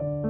you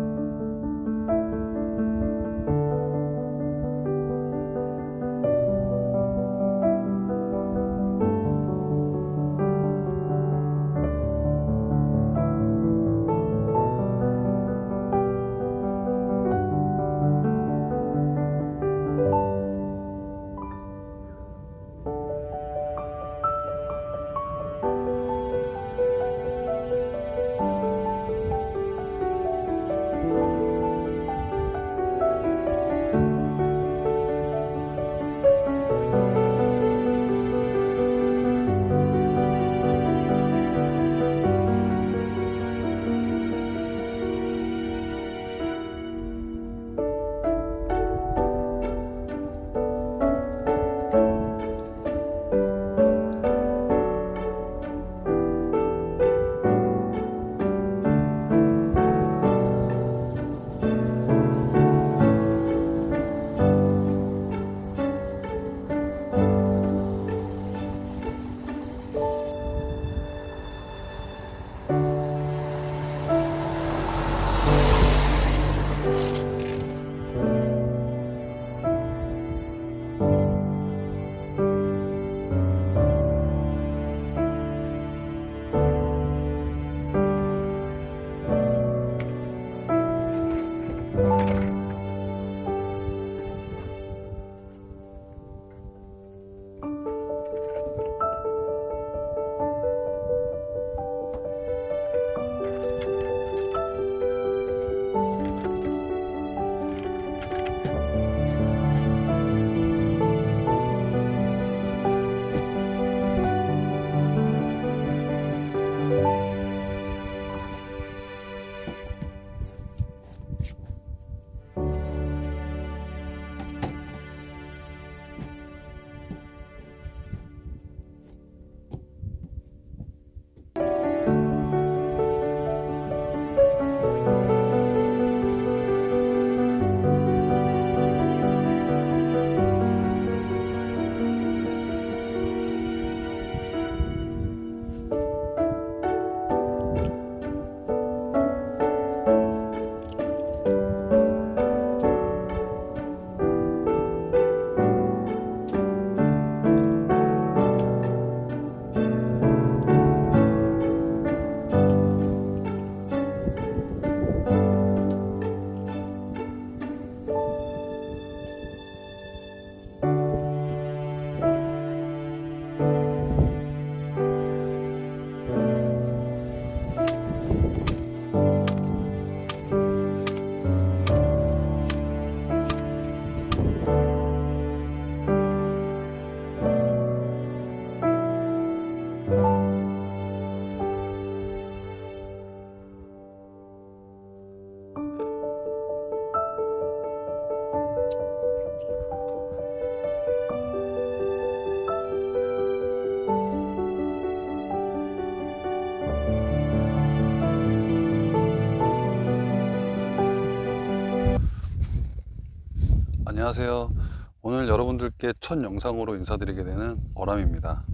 안녕하세요. 오늘 여러분들께 첫 영상으로 인사드리게 되는 어람입니다.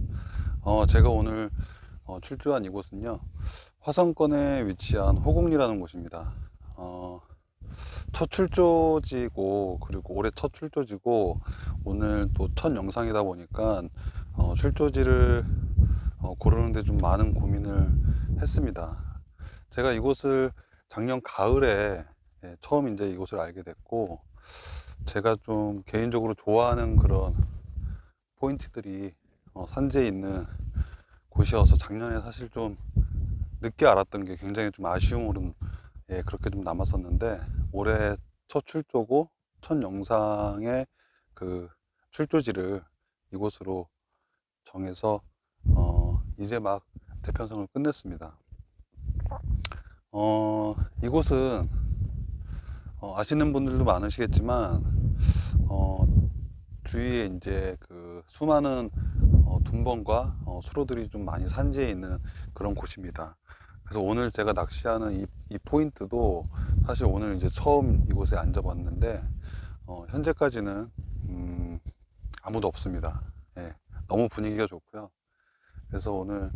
어, 제가 오늘 어, 출조한 이곳은요, 화성권에 위치한 호곡리라는 곳입니다. 어, 첫 출조지고, 그리고 올해 첫 출조지고, 오늘 또 첫 영상이다 보니까, 어, 출조지를 어, 고르는데 좀 많은 고민을 했습니다. 제가 이곳을 작년 가을에 예, 처음 이제 이곳을 알게 됐고, 제가 좀 개인적으로 좋아하는 그런 포인트들이 어, 산지에 있는 곳이어서 작년에 사실 좀 늦게 알았던 게 굉장히 좀 아쉬움으로 예, 그렇게 좀 남았었는데 올해 첫 출조고 첫 영상의 그 출조지를 이곳으로 정해서 어, 이제 막 대편성을 끝냈습니다. 어, 이곳은 어, 아시는 분들도 많으시겠지만 어, 주위에 이제 그 수많은 어, 둔번과 어, 수로들이 좀 많이 산지에 있는 그런 곳입니다. 그래서 오늘 제가 낚시하는 이, 이 포인트도 사실 오늘 이제 처음 이곳에 앉아봤는데 어, 현재까지는 음, 아무도 없습니다. 예, 너무 분위기가 좋고요. 그래서 오늘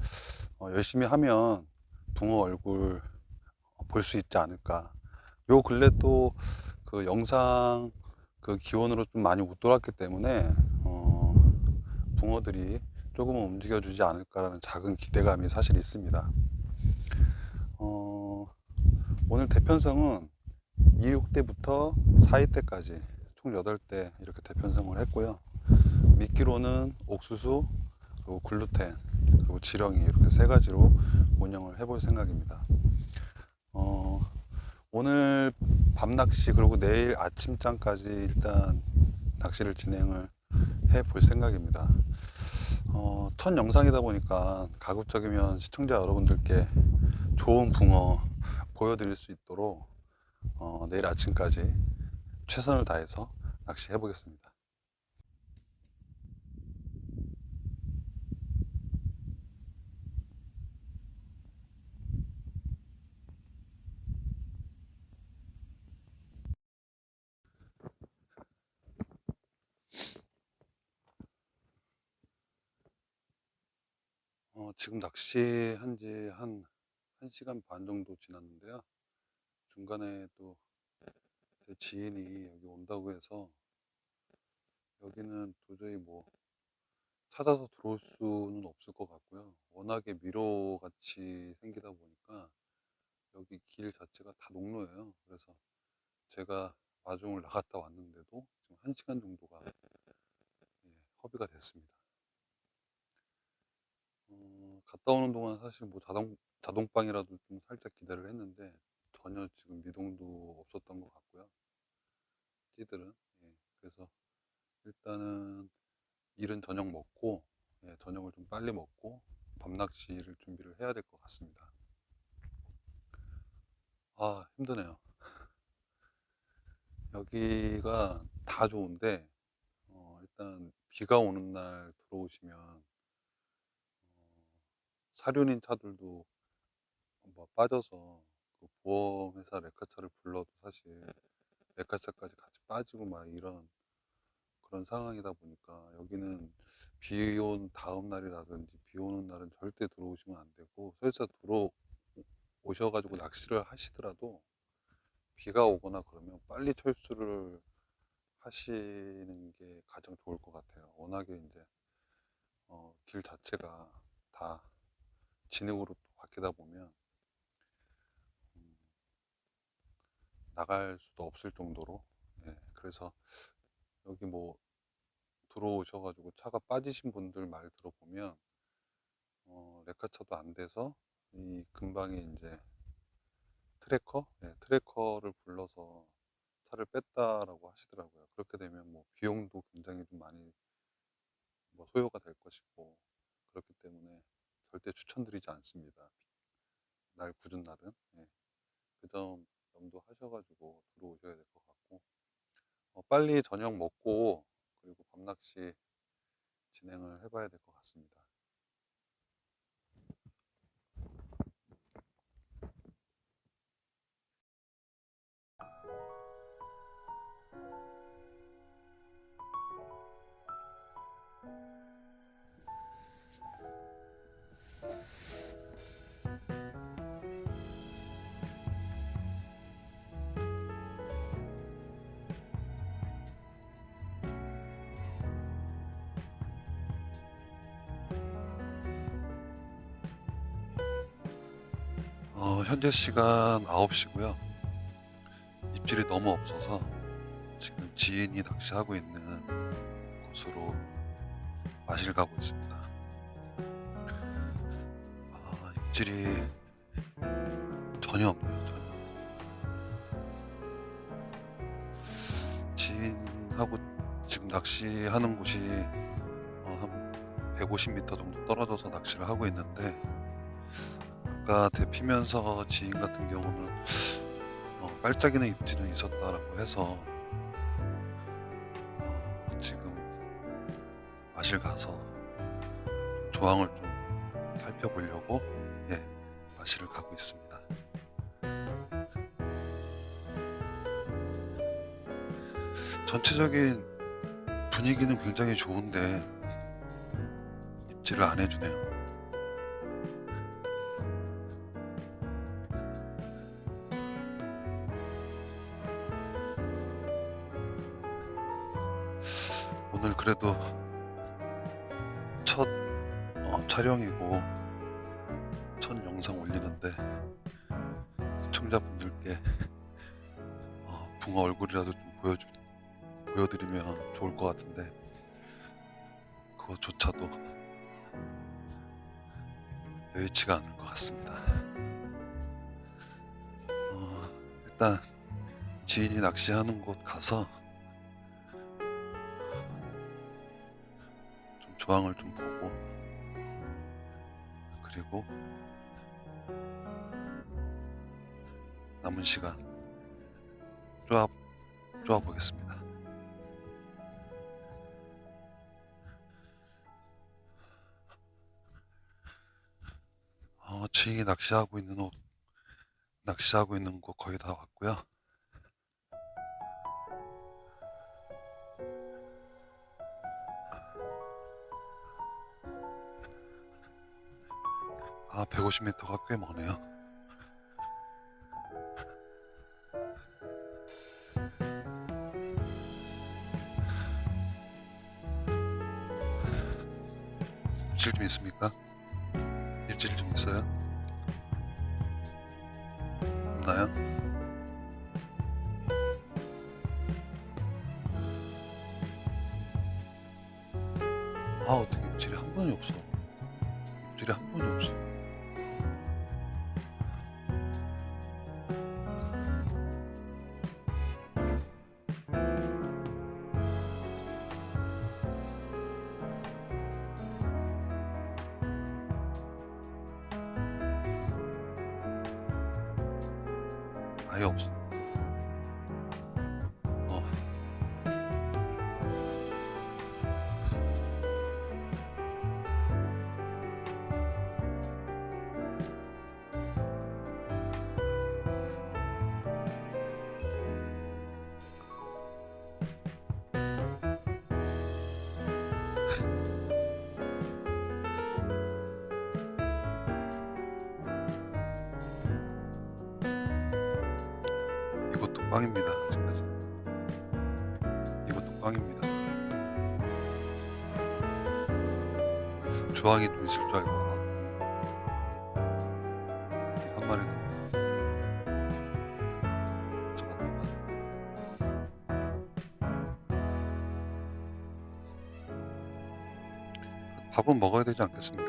어, 열심히 하면 붕어 얼굴 볼 수 있지 않을까 요 근래 또 그 영상 그 기온으로 좀 많이 웃돌았기 때문에 어, 붕어들이 조금은 움직여주지 않을까라는 작은 기대감이 사실 있습니다. 어, 오늘 대편성은 26대부터 4위대까지 총 8대 이렇게 대편성을 했고요. 미끼로는 옥수수, 그리고 글루텐, 그리고 지렁이 이렇게 세 가지로 운영을 해볼 생각입니다. 어, 오늘 밤 낚시 그리고 내일 아침장까지 일단 낚시를 진행을 해 볼 생각입니다. 어, 첫 영상이다 보니까 가급적이면 시청자 여러분들께 좋은 붕어 보여드릴 수 있도록 어, 내일 아침까지 최선을 다해서 낚시해 보겠습니다. 어, 지금 낚시한 지 한 1시간 반 정도 지났는데요. 중간에 또 제 지인이 여기 온다고 해서 여기는 도저히 뭐 찾아서 들어올 수는 없을 것 같고요. 워낙에 미로 같이 생기다 보니까 여기 길 자체가 다 농로예요. 그래서 제가 마중을 나갔다 왔는데도 지금 1시간 정도가 예, 허비가 됐습니다. 어, 갔다 오는 동안 사실 뭐 자동, 자동방이라도 좀 살짝 기대를 했는데 전혀 지금 미동도 없었던 것 같고요. 찌들은. 예, 그래서 일단은 이른 저녁 먹고, 예, 저녁을 좀 빨리 먹고 밤낚시를 준비를 해야 될 것 같습니다. 아, 힘드네요. 여기가 다 좋은데, 어, 일단 비가 오는 날 들어오시면 어, 사륜인 차들도 뭐 빠져서 그 보험회사 레카차를 불러도 사실 레카차까지 같이 빠지고 막 이런 그런 상황이다 보니까 여기는 비 온 다음 날이라든지 비 오는 날은 절대 들어오시면 안 되고 설사 들어오셔가지고 낚시를 하시더라도 비가 오거나 그러면 빨리 철수를 하시는 게 가장 좋을 것 같아요. 워낙에 이제 어, 길 자체가 다 진흙으로 바뀌다 보면 음, 나갈 수도 없을 정도로 예, 그래서 여기 뭐 들어오셔가지고 차가 빠지신 분들 말 들어보면 어, 레카차도 안 돼서 이 근방에 이제 트래커, 예, 트래커를 불러서 차를 뺐다라고 하시더라고요. 그렇게 되면 뭐 비용도 굉장히 좀 많이 뭐 소요가 될 것이고 그렇기 때문에 절대 추천드리지 않습니다. 날 굳은 날은 예. 그점 염두하셔가지고 들어오셔야 될 것 같고 어, 빨리 저녁 먹고 그리고 밤낚시 진행을 해봐야 될 것 같습니다. 어, 현재 시간 9시고요. 입질이 너무 없어서 지금 지인이 낚시하고 있는 곳으로 마실 가고 있습니다. 아, 입질이 전혀 없네요. 전혀. 지인하고 지금 낚시하는 곳이 어, 한 150m 정도 떨어져서 낚시를 하고 있는데 아까 대피면서 지인 같은 경우는 어, 깔짝이는 입질은 있었다라고 해서 어, 지금 마실 가서 조항을 좀 살펴보려고 예, 마실을 가고 있습니다. 전체적인 분위기는 굉장히 좋은데 입질을 안 해주네요. 오늘 그래도 첫 어, 촬영이고 첫 영상 올리는데 시청자분들께 어, 붕어 얼굴이라도 좀 보여주, 보여드리면 좋을 것 같은데 그것조차도 여의치가 않을 것 같습니다. 어, 일단 지인이 낚시하는 곳 가서 조항을 좀 보고 그리고 남은 시간 쪼아 쪼아 보겠습니다. 어, 지인이 낚시하고 있는 옷 낚시하고 있는 곳 거의 다 왔고요. 아, 150m가 꽤 머네요. 입질 좀 있습니까? 입질 좀 있어요? 아예 꽝입니다. 아직까지 이것도 꽝입니다. 조항이 좀 있을 줄 알고 한 하네 밥은 먹어야 되지 않겠습니까?